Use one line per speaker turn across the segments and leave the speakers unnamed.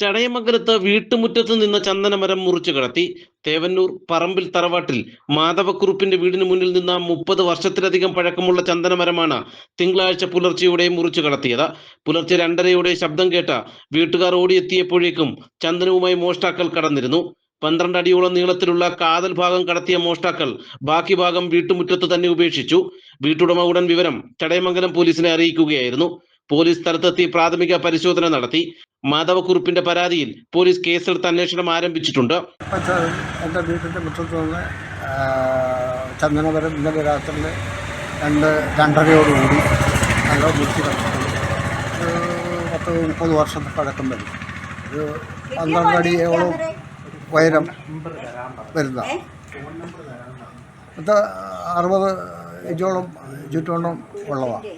ചടയമംഗലത്ത് വീട്ടുമുറ്റത്ത് നിന്ന് ചന്ദനമരം മുറിച്ചു കടത്തി. തേവന്നൂർ പറമ്പിൽ തറവാട്ടിൽ മാധവക്കുറുപ്പിന്റെ വീടിന് മുന്നിൽ നിന്ന മുപ്പത് വർഷത്തിലധികം പഴക്കമുള്ള ചന്ദനമരമാണ് തിങ്കളാഴ്ച പുലർച്ചെയോടെ മുറിച്ചു കടത്തിയത്. പുലർച്ചെ രണ്ടരയോടെ ശബ്ദം കേട്ട വീട്ടുകാർ ഓടിയെത്തിയപ്പോഴേക്കും ചന്ദനവുമായി മോഷ്ടാക്കൾ കടന്നിരുന്നു. പന്ത്രണ്ട് അടിയോളം നീളത്തിലുള്ള കാതൽ ഭാഗം കടത്തിയ മോഷ്ടാക്കൾ ബാക്കി ഭാഗം വീട്ടുമുറ്റത്ത് തന്നെ ഉപേക്ഷിച്ചു. വീട്ടുടമ ഉടൻ വിവരം ചടയമംഗലം പോലീസിനെ അറിയിക്കുകയായിരുന്നു. പോലീസ് സ്ഥലത്തെത്തി പ്രാഥമിക പരിശോധന നടത്തി. മാധവക്കുറുപ്പിന്റെ പരാതിയിൽ പോലീസ് കേസെടുത്ത് അന്വേഷണം ആരംഭിച്ചിട്ടുണ്ട്.
എന്റെ എന്റെ വീട്ടിന്റെ മുറ്റത്ത് നിന്ന് ചന്ദനപുരം ഇന്നലെ രാത്രി രണ്ട് രണ്ടരയോടുകൂടി നല്ല മുറ്റി പത്ത് മുപ്പത് വർഷത്തെ പഴക്കം വരും. ഒരു പന്ത്രണ്ട് അടിയോളം ഉയരം വരുന്ന അറുപത് ഇഞ്ചോളം ചുറ്റോളം ഉള്ളതാണ്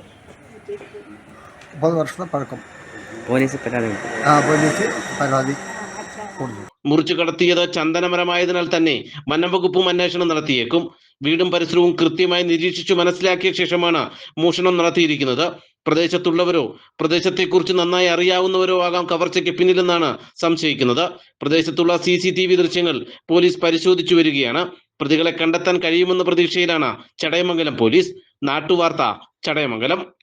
മുപ്പത് വർഷത്തെ പഴക്കം.
പോലീസ് പരാതി.
ആ പോലീസ് പരാതി കൊടുത്തു.
മുറിച്ചു കടത്തിയത് ചന്ദനമരമായതിനാൽ തന്നെ വനംവകുപ്പും അന്വേഷണം നടത്തിയേക്കും. വീടും പരിസരവും കൃത്യമായി നിരീക്ഷിച്ചു മനസ്സിലാക്കിയ ശേഷമാണ് മോഷണം നടത്തിയിരിക്കുന്നത്. പ്രദേശത്തുള്ളവരോ പ്രദേശത്തെക്കുറിച്ച് നന്നായി അറിയാവുന്നവരോ ആകാം കവർച്ചയ്ക്ക് പിന്നിലെന്നാണ് സംശയിക്കുന്നത്. പ്രദേശത്തുള്ള സി സി ടി വി ദൃശ്യങ്ങൾ പോലീസ് പരിശോധിച്ചു വരികയാണ്. പ്രതികളെ കണ്ടെത്താൻ കഴിയുമെന്ന പ്രതീക്ഷയിലാണ് ചടയമംഗലം പോലീസ്. നാട്ടുവാർത്ത ചടയമംഗലം.